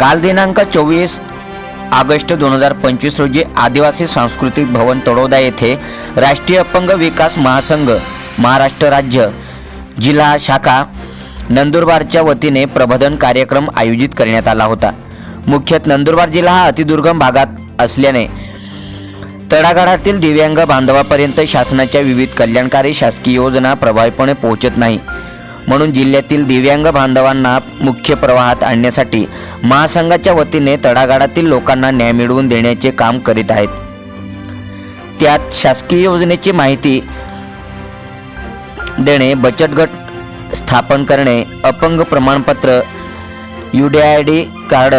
काल दिनांक चोवीस ऑगस्ट दोन हजार पंचवीस रोजी आदिवासी सांस्कृतिक भवन तळोदा येथे राष्ट्रीय अपंग विकास महासंघ महाराष्ट्र राज्य जिल्हा शाखा नंदुरबारच्या वतीने प्रबोधन कार्यक्रम आयोजित करण्यात आला होता. मुख्यत नंदुरबार जिल्हा हा अतिदुर्गम भागात असल्याने तळागाळातील दिव्यांग बांधवापर्यंत शासनाच्या विविध कल्याणकारी शासकीय योजना प्रभावीपणे पोहोचत नाही. म्हणून जिल्ह्यातील दिव्यांग बांधवांना मुख्य प्रवाहात आणण्यासाठी महासंघाच्या वतीने तळागाळातील लोकांना न्याय मिळवून देण्याचे काम करीत आहेत. त्यात शासकीय योजनेची माहिती देणे बचत गट स्थापन करणे अपंग प्रमाणपत्र U D I D card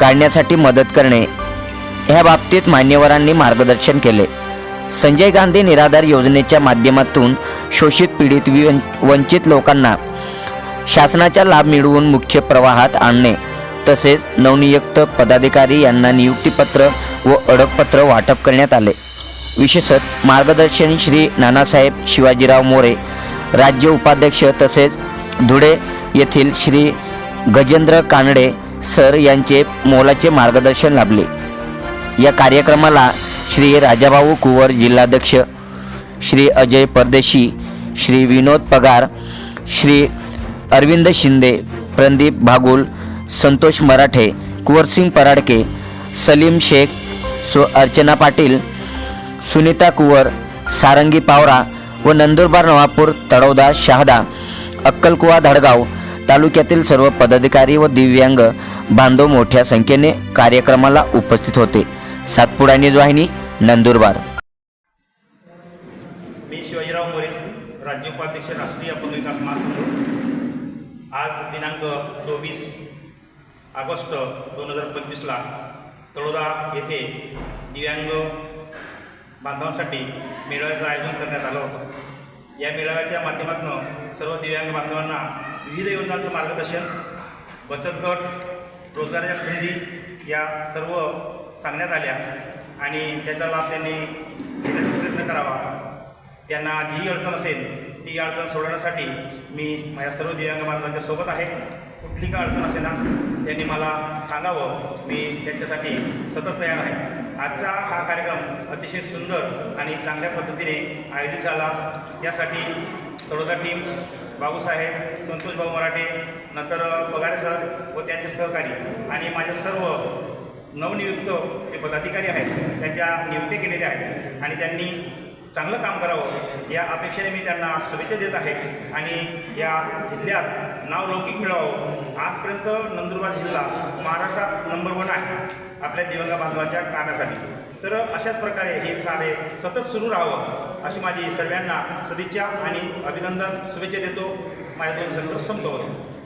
काढण्यासाठी मदत करणे ह्या बाबतीत मान्यवरांनी मार्गदर्शन केले. संजय गांधी निराधार योजनेच्या माध्यमातून शोषित पीडित वंचित लोकांना शासनाचा लाभ मिळवून मुख्य प्रवाहात आणणे तसेच नवनियुक्त पदाधिकारी यांना नियुक्तीपत्र व अडकपत्र वाटप करण्यात आले. विशेषत मार्गदर्शन श्री नानासाहेब शिवाजीराव मोरे राज्य उपाध्यक्ष तसेच धुळे येथील श्री गजेंद्र कानडे सर यांचे मोलाचे मार्गदर्शन लाभले. या कार्यक्रमाला श्री राजाभाऊ कुवर जिल्हाध्यक्ष श्री अजय परदेशी श्री विनोद पगार श्री अरविंद शिंदे प्रदीप भागुल संतोष मराठे कुंवरसिंग पराडके सलीम शेख सो अर्चना पाटील सुनीता कुवर सारंगी पावरा व नंदुरबार नवापूर तळोदा शहादा अक्कलकुवा धडगाव तालुक्यातील सर्व पदाधिकारी व दिव्यांग बांधव मोठ्या संख्येने कार्यक्रमाला उपस्थित होते. सातपुडा न्यूज वाहिनी नंदुरबार. मी शिवाजीराव मोरे राज्य उपाध्यक्ष राष्ट्रीय अपंग विकास महासंघ. आज दिनांक चोवीस ऑगस्ट दोन हजार पंचवीसला तळोदा येथे दिव्यांग बांधवांसाठी मेळाव्याचं आयोजन करण्यात आलं होतं. या मेळाव्याच्या माध्यमातून सर्व दिव्यांग बांधवांना विविध योजनांचं मार्गदर्शन बचत गट रोजगाराच्या संधी या सर्व सांगण्यात आल्या आणि त्याचा लाभ त्यांनी घेण्याचा प्रयत्न करावा. त्यांना जी अडचण असेल ती अडचण सोडवण्यासाठी मी माझ्या सर्व दिव्यांग बांधवांच्या सोबत आहे. कुठली का अडचण असेल ना त्यांनी मला सांगावं. मी त्यांच्यासाठी सतत तयार आहे. आजचा हा कार्यक्रम अतिशय सुंदर आणि चांगल्या पद्धतीने आयोजित झाला. त्यासाठी तळोदा टीम बाबूसाहेब संतोष भाऊ मराठे नंतर सर व त्यांचे सहकारी आणि माझे सर्व नवनियुक्त जे पदाधिकारी आहेत त्यांच्या नियुक्ती केलेल्या आहेत आणि त्यांनी चांगलं काम करावं या अपेक्षेने मी त्यांना शुभेच्छा देत आहे आणि या जिल्ह्यात नाव लौकिक मिळावं. आजपर्यंत नंदुरबार जिल्हा महाराष्ट्रात नंबर वन आहे आपल्या दिव्यांग बांधवांच्या कामासाठी. तर अशाच प्रकारे हे कार्य सतत सुरू राहावं अशी माझी सर्वांना सदिच्छा आणि अभिनंदन शुभेच्छा देतो. माझ्या दोन संत संपवतो.